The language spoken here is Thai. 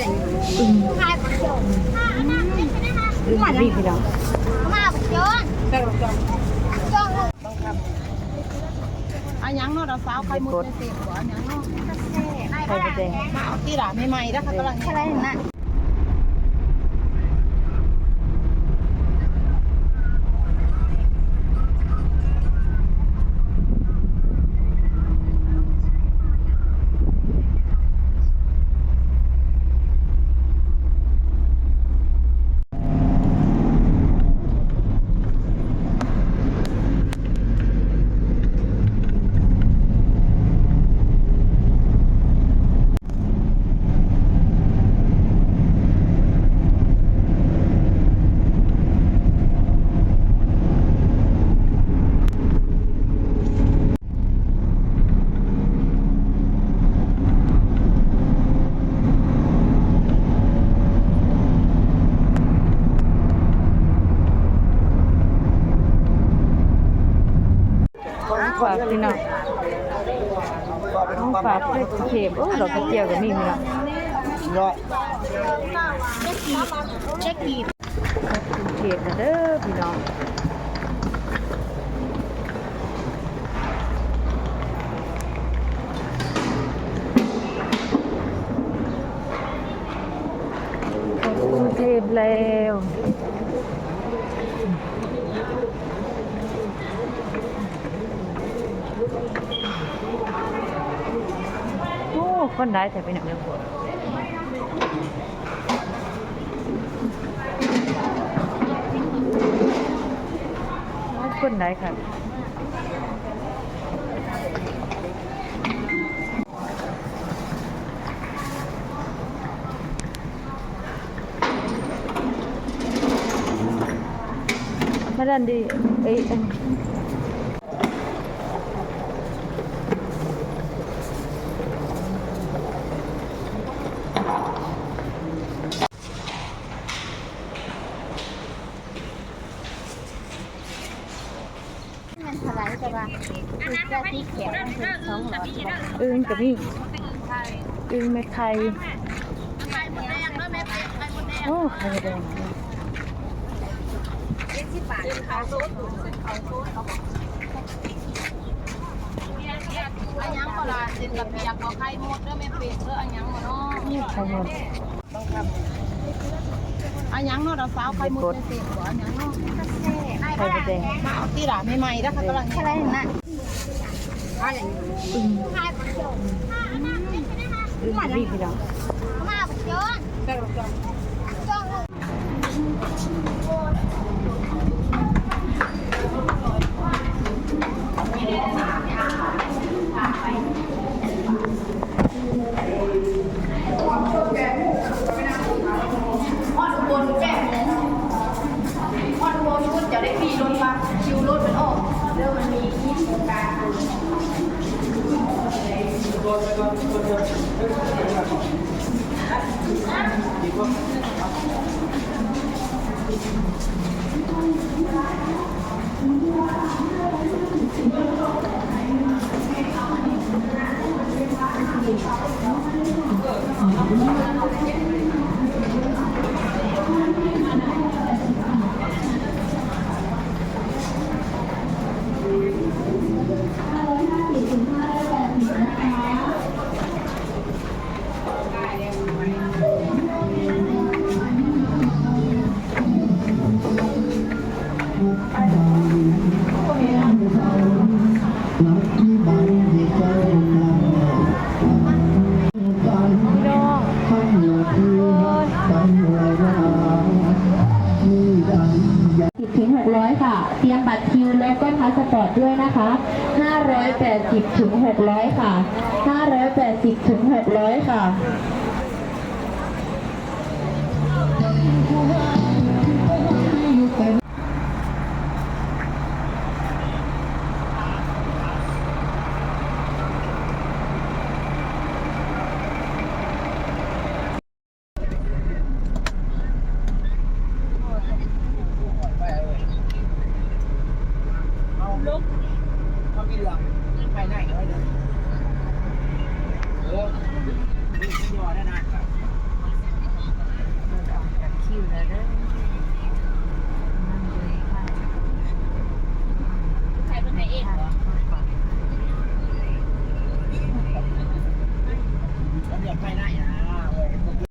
อย่างนี้อึ้งขายผักโยนอึ้งนี่พี่น้องมาผักโยนแต่เราจะโยนอันยังเนาะเราสาวไข่มุดในเศษหัวอันยังเนาะไข่มดแดงมาเอาตีหลาใหม่ๆนะคะกำลังอะไรนั่น ฝากพี่น้องต้องฝากเพื่อกรุงเทพโอ้ดอกกระเจียวก็มีพี่น้องรอเช็คกีบกรุงเทพนะเด้อพี่น้องเทพแล้วโอ้ คนได้แต่เป็นอย่างเดียวคนได้ค่ะมาดันดีเอ้ยเอ้ย มันสไลด์แต่ ว่าคือจะที่เขียวมันเป็นสองหลอดบอกอึ้งกับมีอึ้งเม็ดไข่โอ้ไข่แดงอันยังก็ลาเส้นระเบียบเอาไข่มุดเด้อแม่เป็ดเด้ออันยังบ่เนาะนี่ไข่หมดอันยังเนาะเราสาวไข่มุดในเศษหัวอันยังเนาะ ไข่มดแดงมาเอาตีหลาใหม่ๆนะคะกำลังอะไหนั่นมาอย่างนี้อึ้งขายผักโยนอึ้งนี่พี่น้องมาผักโยนเราจะ โยนพี่น้องโอ้ยสิบ ถึงหกร้อยค่ะ เตรียมบัตรคิวแล้วก็พาสปอร์ตด้วยนะคะห้าร้อยแปดสิบถึงหกร้อยค่ะห้าร้อยแปดสิบถึงหกร้อยค่ะ and I come.